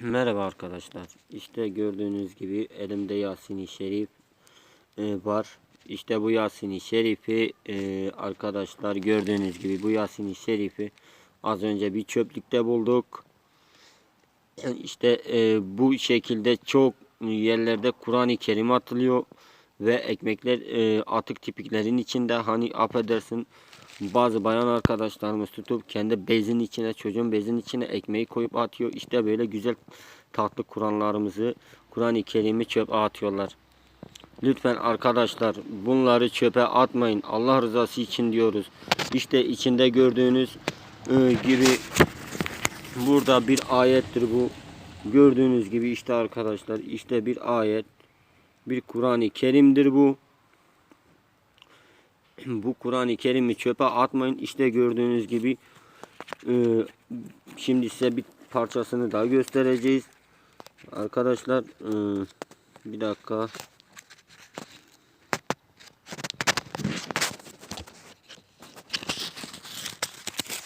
Merhaba arkadaşlar. İşte gördüğünüz gibi elimde Yasin-i Şerif e, var. İşte bu Yasin-i Şerif'i e, arkadaşlar gördüğünüz gibi bu Yasin-i Şerif'i az önce bir çöplükte bulduk. Yani İşte e, bu şekilde çok yerlerde Kur'an-ı Kerim atılıyor ve ekmekler e, atık tipiklerin içinde hani affedersin bazı bayan arkadaşlarımız tutup kendi bezin içine çocuğun bezin içine ekmeği koyup atıyor. İşte böyle güzel tatlı Kur'anlarımızı Kur'an-ı Kerim'i çöpe atıyorlar. Lütfen arkadaşlar bunları çöpe atmayın. Allah rızası için diyoruz. İşte içinde gördüğünüz e, gibi burada bir ayettir bu. Gördüğünüz gibi işte arkadaşlar işte bir ayet. Bir Kur'an-ı Kerim'dir bu. Bu Kur'an-ı Kerim'i çöpe atmayın. İşte gördüğünüz gibi e, şimdi size bir parçasını daha göstereceğiz. Arkadaşlar e, bir dakika.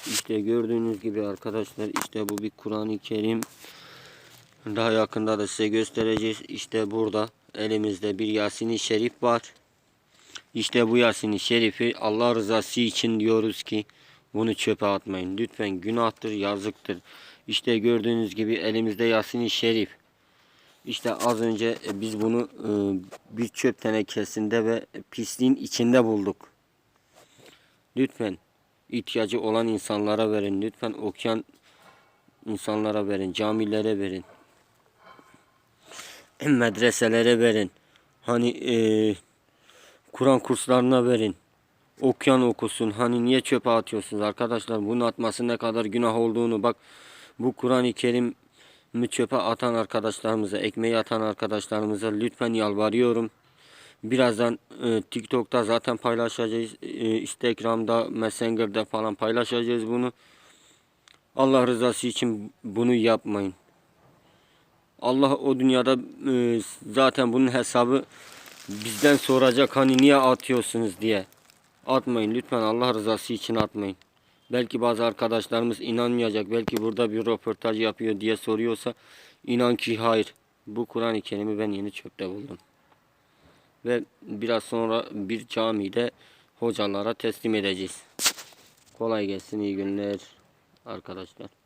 İşte gördüğünüz gibi arkadaşlar işte bu bir Kur'an-ı Kerim. Daha yakında da size göstereceğiz. İşte burada elimizde bir Yasin-i Şerif var. İşte bu Yasin-i Şerif'i Allah rızası için diyoruz ki bunu çöpe atmayın. Lütfen günahtır, yazıktır. İşte gördüğünüz gibi elimizde Yasin-i Şerif. İşte az önce e, biz bunu e, bir çöp tenekesinde ve pisliğin içinde bulduk. Lütfen ihtiyacı olan insanlara verin. Lütfen okuyan insanlara verin. Camilere verin. Medreselere verin. Hani eee Kur'an kurslarına verin. Okuyan okusun. Hani niye çöpe atıyorsunuz arkadaşlar? Bunun atması ne kadar günah olduğunu bak. Bu Kur'an-ı Kerim'i çöpe atan arkadaşlarımıza, ekmeği atan arkadaşlarımıza lütfen yalvarıyorum. Birazdan e, TikTok'ta zaten paylaşacağız. E, Instagram'da, Messenger'da falan paylaşacağız bunu. Allah rızası için bunu yapmayın. Allah o dünyada e, zaten bunun hesabı bizden soracak hani niye atıyorsunuz diye. Atmayın lütfen Allah rızası için atmayın. Belki bazı arkadaşlarımız inanmayacak. Belki burada bir röportaj yapıyor diye soruyorsa inan ki hayır. Bu Kur'an-ı Kerim'i ben yeni çöpte buldum. Ve biraz sonra bir camide hocalara teslim edeceğiz. Kolay gelsin iyi günler arkadaşlar.